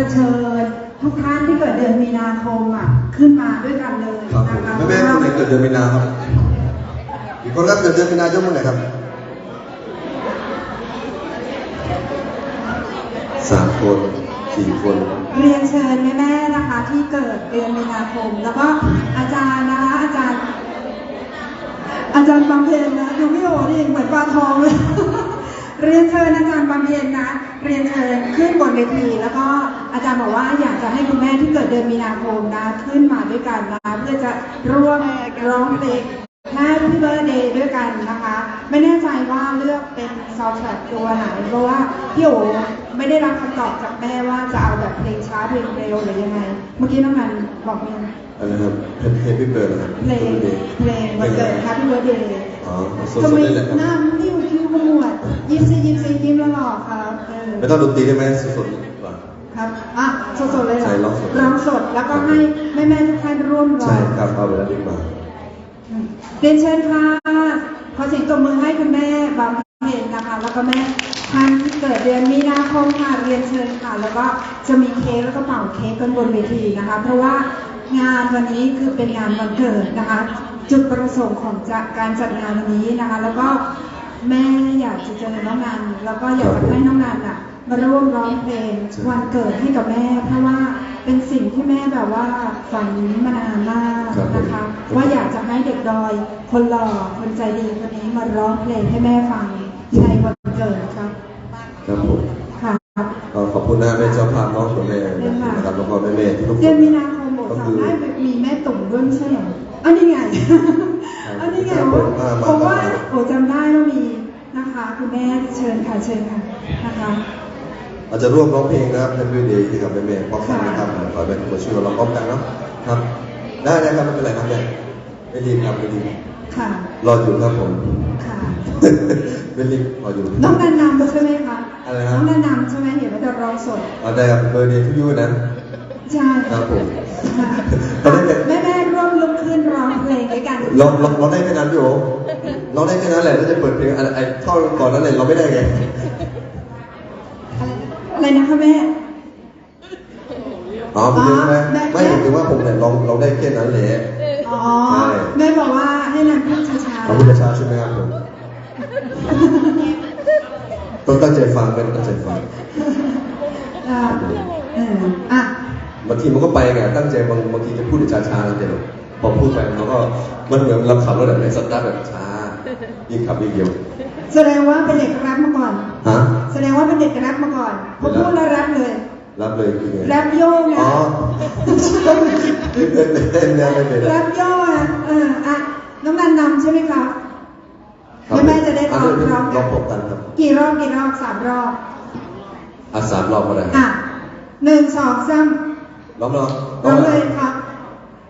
จะเชิญทุกท่านที่เกิดเดือนมีนาคมอะขึ้นมาด้วยกันเลยครับผมนะคะแม่แม่คนไหนเกิดเดือนมีนาครับอีกคนครับเกิดเดือนมีนายกคนไหนครับสามคนสี่คนเรียนเชิญแม่ๆนะคะที่เกิดเดือนมีนาคม แล้วก็อาจารย์นะคะอาจารย์ อาจารย์บำเพ็ญนะดูพี่โอนี่เหมือนปลาทองเลยเรียนเชิญอาจารย์บำเพ็ญนะ เรียนเชิญขึ้นบนเวทีแล้วก็ อาจารย์บอกว่าอยากจะให้คุณแม่ที่เกิดเดือนมีนาคมนะขึ้นมาด้วยกันนะเพื่อจะร่วมร้องเพลง Happy Birthday ด้วยกันนะคะ ไม่แน่ใจว่าเลือกเป็นซาวด์แทร็กตัวไหน เพราะว่าพี่โอไม่ได้รับคำตอบจากแม่ว่าจะเอาแบบเพลงช้าเพลงเร็วหรือยังไง เมื่อกี้น้องนันบอกมีอะไรนะครับเฮปปี้เบิร์ดนะครับเพลงเพลงวันเกิด Happy Birthday อ๋อสดทำๆไมได้เลยครับหน้านิ้วคิ้วขมวดยิ้มซิยิ้มซิยิ้มแล้วหล่อครับเออไม่ต้องดนตรีได้ไหมสดๆดีกว่า ครับอะสดๆเลยเหรอใช่ร้องสด ร้องสดแล้วก็ให้แม่ๆทุกท่านร่วมร้อใช่งครับเอาไปแล้วดีกว่าอืมเรียนเชิญค่ะขอเสียงตบมือให้คุณแม่บำเพ็ญนะคะ แล้วก็แม่ท่านที่เกิดเดือนมีนาคมค่ะเรียนเชิญค่ะ แล้วก็จะมีเค้กแล้วก็เป่าเค้กกันบนเวทีนะคะ เพราะว่างานวันนี้คือเป็นงานวันเกิดนะคะ จุดประสงค์ของจะการจัดงานวันนี้นะคะ แล้วก็แม่อยากจะเจอน้องนันแล้วก็อยากจะให้น้องนันอะ มาร่วมร้องเพลงวันเกิดให้กับแม่ เพราะว่าเป็นสิ่งที่แม่แบบว่าฝันมานานมากนะคะ ว่าอยากจะให้เด็กดอย คนหล่อคนใจดีคนนี้มาร้องเพลงให้แม่ฟังในวันเกิดครับครับผมค่ะก็ขอบคุณนะแม่เจ้าภาพน้องตัวแม่นะครับแล้วก็แม่แม่ทุกคเดือนนมีนาคมบอกสามได้มีแม่ตุ่มด้วยไม่ใช่เหรออันนี้ไงอันนี้ไงว่าผมว่าโอ้จำได้ว่ามีนะคะคุณแม่เชิญค่ะเชิญค่ะนะคะ อาจจะร่วมร้องเพลงนะครับ Happy Day ที่กับแม่แม่พร้อมกันนะครับขอเป็นตัวช่วยเราพร้อมกันเนาะครับ ได้ได้ครับไม่เป็นไรครับแม่ไม่รีบครับไม่รีบค่ะ รออยู่ครับผมค่ะไม่รีบรออยู่น้องนันนำใช่ไหมคะอะไรครับน้องนันนำใช่ไหมเห็นว่าจะร้องสดเอาได้ครับเบอร์เดย์ทุกยูนะใช่ครับผมค่ะตอนนี้เนี่ยแม่แม่ๆร่วมลุกขึ้นร้องเพลงด้วยกันเราเราเราได้แค่นั้นพี่โอเราได้แค่นั้นแหละเราจะเปิดเพลงอะไรไอ้ท่อนก่อนนั้นเลยเราไม่ได้ไง อะไรนะคะแม่ อ๋อผมรู้ไหมได้ ไม่ผมถือว่าผมเนี่ยเราเราได้แค่นั้นแหละอ๋อใช่แม่บอกว่าให้นันพูดช้าขอบคุณประชาใช่ไหมครับผมต้องตั้งใจฟังเป็นตั้งใจฟังๆอ่าเอออะบางทีมันก็ไปไงตั้งใจบางบางทีจะพูดช้าๆนะแต่แบบพอพูดไปมันก็มันเหมือนเราขับรถแบบในสตาร์ทแบบช้ายิ่งขับยิ่งเร็ว แสดงว่าเป็นเด็กแรปมาก่อน ฮะ แสดงว่าเป็นเด็กแรปมาก่อนพอพูดแล้วแรปเลย รับเลยคือไงแรปโยกอ๋นะอเป็นเป็นแนวเป็นเป็นแรปโยกอะเอออะน้องนันนำใช่ไหมคะครับแม่ๆจะได้ร้องอะร้องลองพบกันครับกี่รอบกี่รอบสามรอบอะสามรอบก็ได้อะหนึ่งสองสามร้องร้องร้องเลยครับ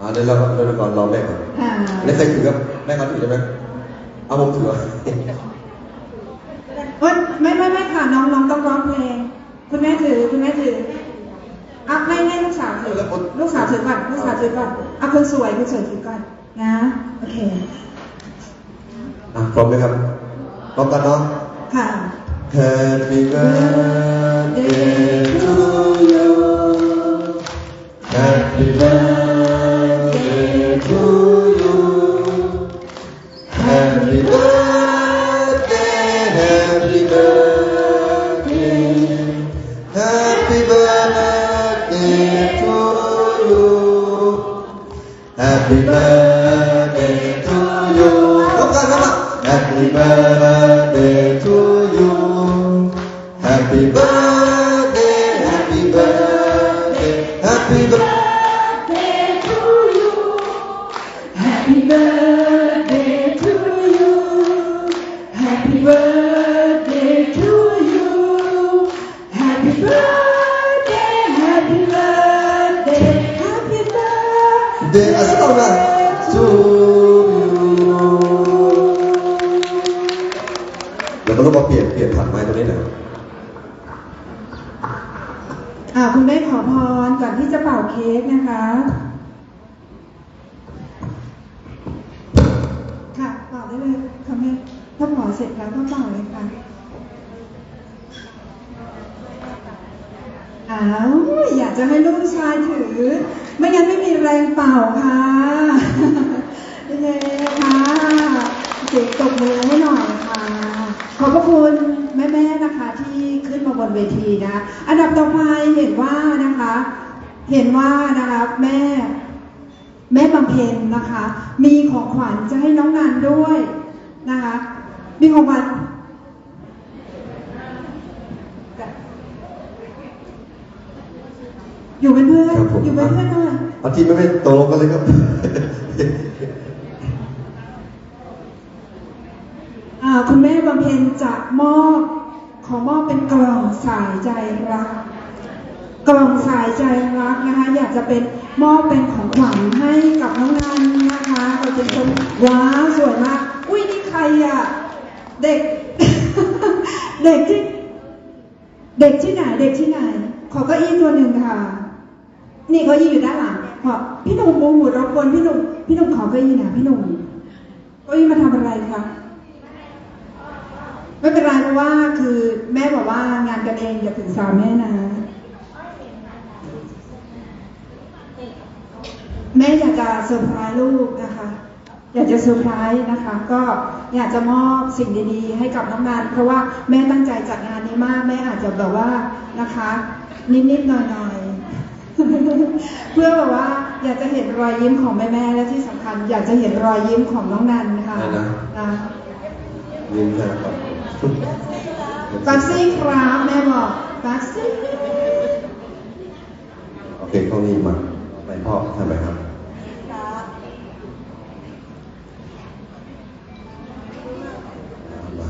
อะเดี๋ยวเราเดี๋ยวเราก่อนรอแม่ก่อนอ่าแล้วใครถือครับแม่เขาถือใช่ไหมเอาผมถือ เอ้ยไม่ไม่ไม่ค่ะน้องน้องต้องร้องเพลง คุณแม่ถือคุณแม่ถืออะไม่ไม่ลูกสาวถือลูกสาวถือก่อนลูกสาวถือก่อนอะคนสวยคนสวยถือก่อนนะโอเคอะพร้อมไหมครับพร้อมกันเนาะค่ะ Happy birthday to you Happy birthday Day Astronaut to you เดี๋ยวต้องมาเปลี่ยนเปลี่ยนผักไม้ตรงนี้หน่อยอ่าคุณแม่ขอพรก่อนที่จะเป่าเค้กนะคะ ค่ะเป่าได้เลยค่ะแม่ถ้าหมอเสร็จแล้วก็เป่าเลยค่ะอ่าอุ๊ยอยากจะให้ลูกชายถือ ไม่งั้นไม่มีแรงเป่าค่ะยังไงคะเสียงตบมือให้หน่อยค่ะ ขอบพระคุณแม่ๆนะคะที่ขึ้นมาบนเวทีนะ อันดับต่อไปเห็นว่านะคะ เห็นว่านะคะแม่แม่บำเพ็ญนะคะ มีของขวัญจะให้น้องนันด้วยนะคะ มีของขวัญ อยู่เป็นเพื่อน ครับผม อยู่เป็นเพื่อนหน่อยเอาที่ไม่ไม่ตกลงกันเลยครับ อ่าคุณแม่บำเพ็ญจะมอบขอมอบเป็นกล่องสายใจรัก กล่องสายใจรักนะคะ อยากจะเป็นมอบเป็นของขวัญให้กับน้องนันนะคะเราเป็นคนว้าวสวยมาก อุ้ยนี่ใครอะ เด็ก เด็กที่ เด็กที่ไหน เด็กที่ไหน ขอเก้าอี้ตัวหนึ่งค่ะ นี่เก้าอี้อยู่ด้านหลังขอพี่หนุ่มโมโหรบกวนพี่หนุ่มพี่หนุ่มขอเก้าอี้หนะพี่หนุ่มเก้าอี้มาทำอะไรคะไม่เป็นไรเพราะว่าคือแม่บอกว่างานกันเองอย่าถึงสาวแม่นะ แม่อยากจะเซอร์ไพรส์ลูกนะคะ อยากจะเซอร์ไพรส์นะคะ ก็อยากจะมอบสิ่งดีๆ ให้กับน้องนันเพราะว่าแม่ตั้งใจจัดงานนี้มาก แม่อาจจะแบบว่านะคะ นิดๆหน่อยๆ เพื่อแบบว่าอยากจะเห็นรอยยิ้มของแม่ๆและที่สำคัญ อยากจะเห็นรอยยิ้มของน้องนันค่ะได้นะนะยิ้มนะครับฟักซี่ครับแม่บอกฟักซี่โอเคข้อนี้มาไปพ่อทำไมครับมา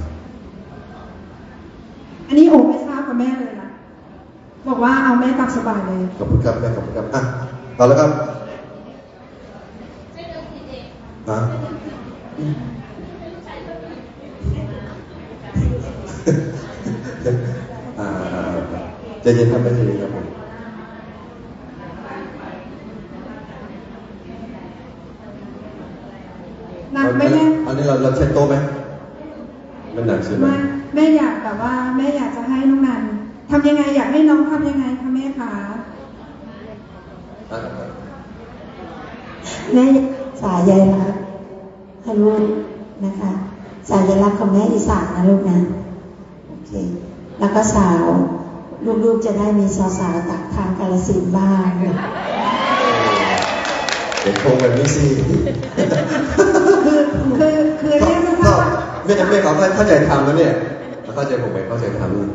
อันนี้โอ้ไม่ทราบกับแม่เลยนะ บอกว่าเอาแม่ตามสบายเลย ขอบคุณครับแม่ขอบคุณครับอะต่อแล้วครับฮะอ่าใจเย็นครับไม่ใจเย็นครับผมหนักไหมแม่อันนี้เราเราเช็ดโต๊ะไหมมันหนักใช่ไหมไม่แม่อยากแบบว่าแม่อยากจะให้น้องนัน ทำยังไงอยากให้น้องทำยังไงคะแม่คะอะแม่สายใยรักให้ลูกนะคะ สายใยรักของแม่อีสานนะลูกนะโอเค แล้วก็สาวลูกๆจะได้มีสาวๆจากทางกาลสินธุ์บ้างเด็กโคงแบบนี้สิคือคือคือเรียกสั้นๆว่าไม่จำเป็นเขาเข้าใจทำแล้วเนี่ยเข้าใจผมไหมเข้าใจทำนี่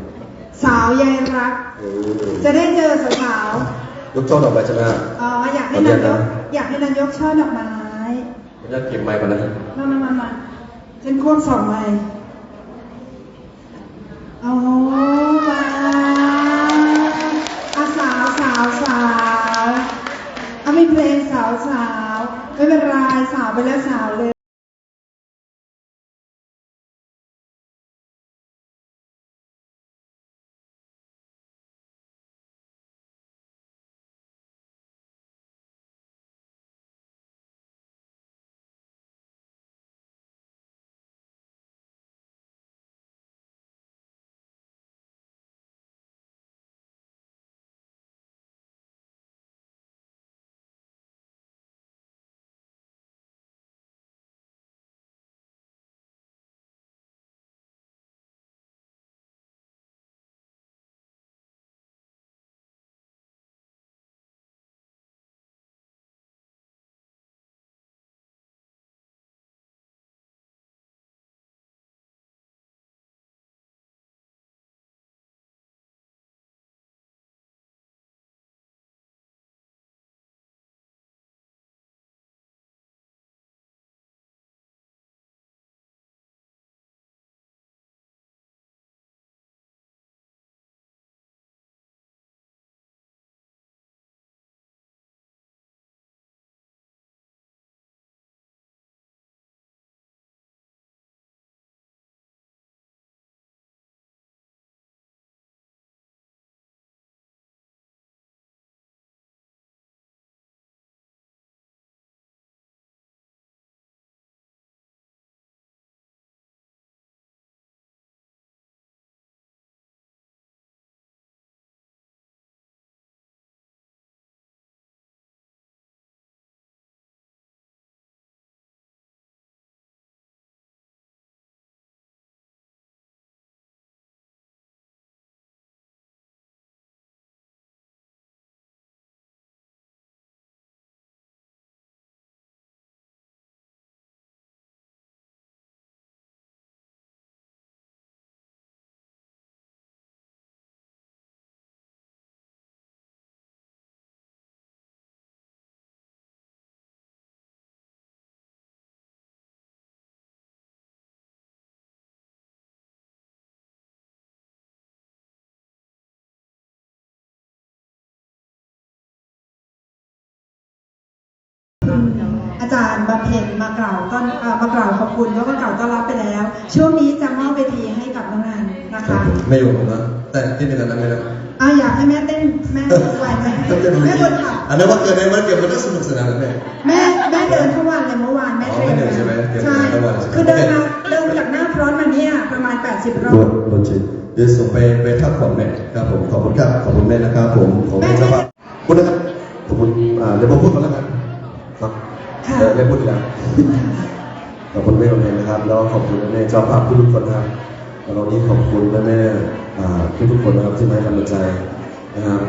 สาวใยรักเออจะได้เจอสาวยกโทษออกไปใช่ไหมๆอ๋ออยากให้นายกอยากให้นายกช่อดอกไม้ผมจะเก็บไมค์ก่อนนะครับมามามามาฉันควงสองไม้โอ้มาอาสาวสาวสาวเอามีเพลงสาวสาวไม่เป็นไรสาวไปแล้วสาวเลย อาจารย์บำเพ็ญมากล่าวต้อนเอ่อมากล่าวขอบคุณแล้วก็กล่าวต้อนรับไปแล้ว ช่วงนี้จะมอบเวทีให้กับน้องนันนะครัคะบผมไม่อยู่ผมนะแต่ที่เป็นกันนั้นไหมนะอะอยากให้แม่เต้นแม่ไหวไหมแม่บนค่ะอันนั้นว่าเกิดในวันเกิดมันก็สนุกสนานนะแม่แม่แม่เดินทั้งวันเลยเมื่อวานแม่อ๋อแม่เดินใช่ไหมเดินใช่ทั้งวันคือเดินมาเดินจากหน้าพร้อนมาเนี่ยประมาณ 80รอรวบมรวมจิตเดี๋ยวส่งไปไปทักผ่อนแม่ครับผมขอบคุณครับขอบคุณแม่นะครับผมขอบคุณเจ้าภาพขอบคุณนะครับขอบคุณอ่าเดี๋ยวผมพูดก่อนแล้วกันครับ ค่ะเดี๋ยวไม่พูดอีกแล้วขอบคุณแม่โรงเรียนนะครับ แล้วขอบคุณแม่เจ้าภาพทุกๆคนนะครับแล้ววันนี้ขอบคุณแม่แม่ๆอ่าทุกๆคนนะครับที่มาให้กำลังใจนะครับ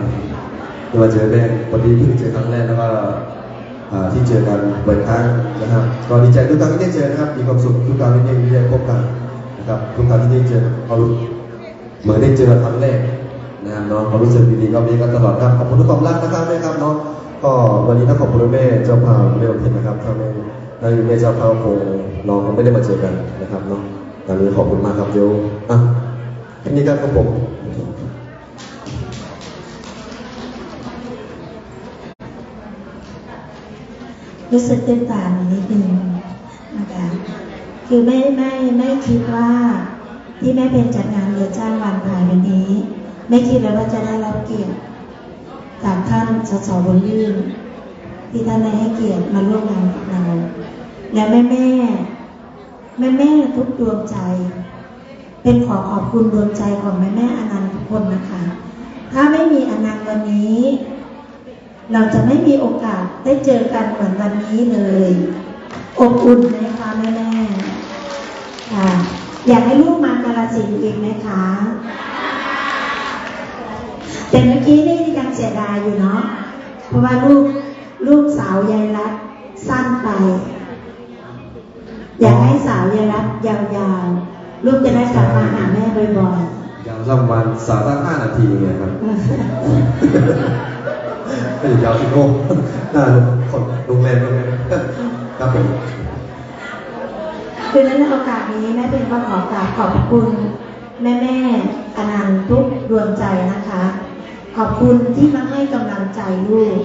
ที่มาเจอแม่วันนี้เพิ่งเจอครั้งแรกแล้วก็อ่าที่เจอกันบ่อยครั้งนะครับก็ดีใจทุกครั้งที่ได้เจอนะครับมีความสุขทุกครั้งที่ได้ได้พบกันนะครับทุกครั้งที่ได้เจอเขารู้เหมือนได้เจอครั้งแรกนะครับเนาะความรู้สึกดีๆก็มีกันตลอดครับขอบคุณทุกความรักนะครับแม่ครับเนาะ ก็วันนี้ต้องขอบคุณแม่เจ้าภาพแม่บำเพ็ญนะครับถ้าไม่ถ้แม่เจ้าภาพคงน้องไม่ได้มาเจอกันนะครับเนาะดังนี้ขอบคุณมากครับเดี๋ยวอะแค่นี้กันครับผมรู้สึกเตื้นตันนิดนึงนะคะคือไม่ไม่ไม่คิดว่าที่แม่เป็นจัดงานเรือจ้างวันภายวันนี้ ไม่คิดเลยว่าจะได้รับเกียรติ จากท่านสสบุญยื่นที่ท่านได้ให้เกียรติมาร่วมงานกับเรา และแม่แม่แม่แม่ทุกดวงใจ เป็นขอขอบคุณดวงใจของแม่แม่อนันต์ทุกคนนะคะ ถ้าไม่มีอนันต์วันนี้ เราจะไม่มีโอกาสได้เจอกันเหมือนวันนี้เลยอบอุ่นไหมคะแม่แม่ค่ะอยากให้ลูกมากาลสินอีกไหมคะแต่เมื่อกี้นี่ยัง เสียดายอยู่เนาะ เพราะว่าลูกลูกสาวยายรัตน์สั้นไป อยากให้สาวยายรัตน์ยาวๆ ลูกจะได้กลับมาหาแม่บ่อยยาวสักประมาณสามตั้งห้านาทีไงครับๆไม่ถึงยาวสิโก้หน้าคนโรงแรมโรงแรมครับผมคือในโอกาสนี้แม่เป็นก็ขอกราบขอบคุณแม่แม่ๆอนันต์ทุกดวงใจนะคะ ขอบคุณที่มาให้กำลังใจลูก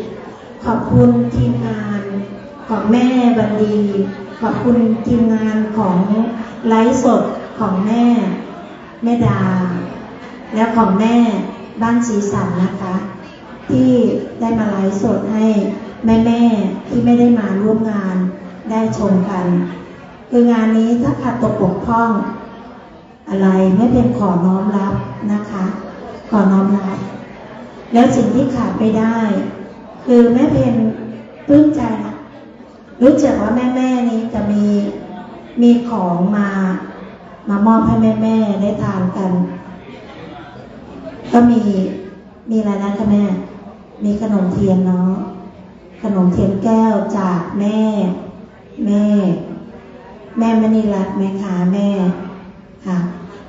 ขอบคุณทีมงานของแม่บันดี ขอบคุณทีมงานของไลฟ์สดของแม่ แม่ดา และของแม่บ้านสีสันนะคะ ที่ได้มาไลฟ์สดให้แม่ๆที่ไม่ได้มาร่วมงานได้ชมกัน คืองานนี้ถ้าขาดตกบกพร่อง อะไรไม่เป็นขอน้อมรับนะคะ ขอน้อมรับ แล้วสิ่งที่ขาดไม่ได้ คือแม่เพนปลื้มใจนะรู้จักว่าแม่แม่ๆนี้จะมีมีของมามามอบให้แม่แม่ๆได้ทานกัน ก็มีมีอะไรนะคะแม่ มีขนมเทียนเนาะขนมเทียนแก้วจากแม่ แม่ แม่มณีรัตน์แม่ค้าแม่ค่ะ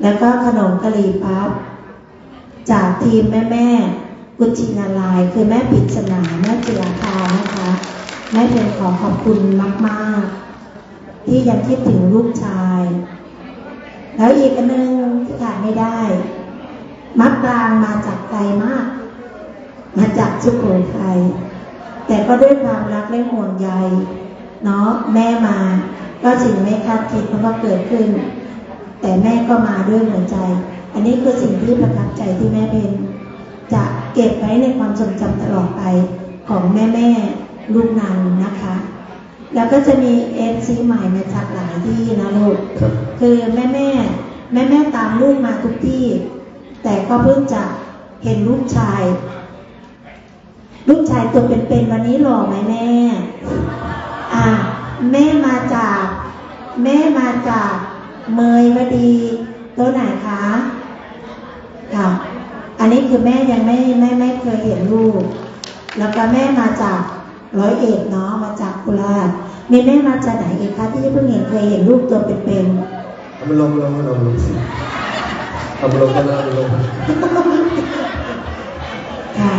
แล้วก็ขนมกะหรี่ปั๊บจากทีมแม่แม่ กุจินาลายคือแม่ปิศนาแม่จิราภานะคะแม่เป็นขอขอบคุณมากๆ ที่ยังคิดถึงลูกชาย แล้วอีกอันหนึงที่ขาดไม่ได้ มัดกลางมาจากไกลมาก มาจากสุโขทัยแต่ก็ด้วยความรักและห่วงใยเนาะแม่มา ก็สิ่งไม่คาดคิดมันก็เกิดขึ้น แต่แม่ก็มาด้วยหัวใจ อันนี้คือสิ่งที่ประทับใจที่แม่เป็นจะ เก็บไว้ในความทรงจำตลอดไปของแม่แม่ๆลูกนันนะคะ แล้วก็จะมีเอฟซีใหม่มาจากหลายที่นะลูกครับคือแม่แม่แม่แม่ๆตามลูกมาทุกที่ แต่ก็เพิ่งจะเห็นลูกชาย ลูกชายตัวเป็นๆวันนี้หล่อไหมแม่ อ่า แม่มาจาก แม่มาจากเมยวดี ตัวไหนคะค่ะ อันนี้คือแม่ยังไม่ไม่ไม่เคยเห็นลูก แล้วก็แม่มาจากร้อยเอ็ดเนาะมาจากโคราชมีแม่มาจากไหนอีกคะที่เพิ่งเห็นเคยเห็นลูกตัวเป็นๆเอามันลงลงเอามันลงเอามันลงกันนะเอามันลงค่ะ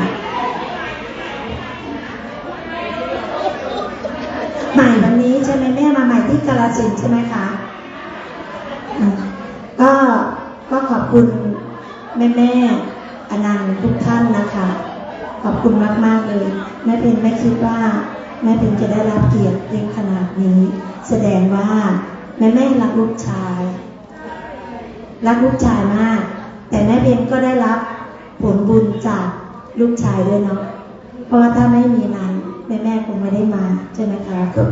ใหม่วันนี้ใช่ไหมแม่มาใหม่ที่กาลสินธุ์ใช่ไหมคะอืมก็ก็ขอบคุณแม่แม่ นันทุกท่านนะคะ ขอบคุณมาก ๆ เลย แม่เพนไม่คิดว่า แม่เพนจะได้รับเกียรติในขนาดนี้ แสดงว่า แม่แม่รักลูกชาย รักลูกชายมาก แต่แม่เพนก็ได้รับผลบุญจากลูกชายด้วยเนาะเพราะว่าถ้าไม่มีนั้นแม่แม่คงไม่ได้มาใช่ไหมคะครับ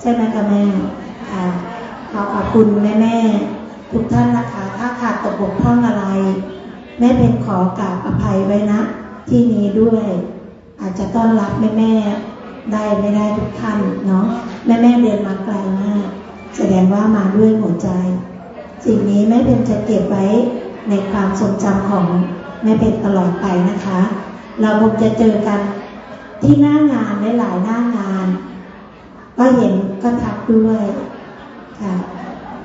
ใช่ไหมคะแม่ค่ะขอขอบคุณแม่แม่ทุกท่านนะคะ ถ้าขาดตกบกพร่องอะไร แม่เป็นขอกราบอภัยไว้นะ ที่นี้ด้วย อาจจะต้อนรับแม่แม่ได้ไม่ได้ทุกท่านเนาะแม่แม่เดินมาไกลมาก แสดงว่ามาด้วยหัวใจ สิ่งนี้แม่เป็นจะเก็บไว้ในความทรงจำของแม่เป็นตลอดไปนะคะ เราคงจะเจอกันที่หน้างานหลายๆหน้างาน ก็เห็นก็ทักด้วยค่ะ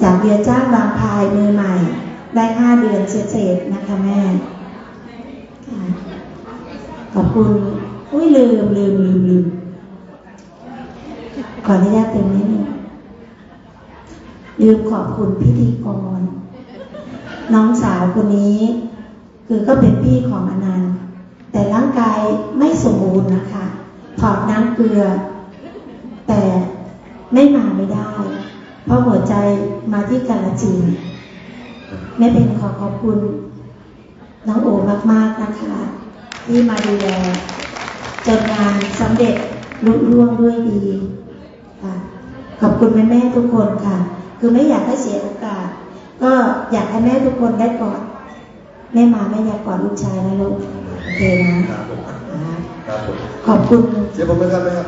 จากเบียร์จ้างบางพายมือใหม่ ได้ห้าเดือนเศษๆนะคะแม่ ขอบคุณ อุ้ยลืมลืมลืมลืม ขออนุญาตเต็มนิดนึงลืมขอบคุณพิธีกร น้องสาวคนนี้ คือก็เป็นพี่ของอนันต์แต่ร่างกายไม่สมบูรณ์นะคะ ถอดน้ำเกลือ แต่ไม่มาไม่ได้ เพราะหัวใจมาที่กาลจีน แม่เป็นขอขอบคุณน้องโอมากๆนะคะ ที่มาดูแลจนงานสำเร็จลุล่วงด้วยดีค่ะขอบคุณแม่แม่ๆทุกคนค่ะ คือไม่อยากให้เสียโอกาส ก็อยากให้แม่ทุกคนได้กอดแม่มาแม่อยากกอดลูกชายนะลูกโอเคนะครับผมอ่าครับผมขอบคุณเสียผมไหมครับไหมครับ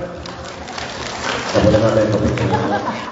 ขอบคุณนะครับแม่ขอบคุณครับ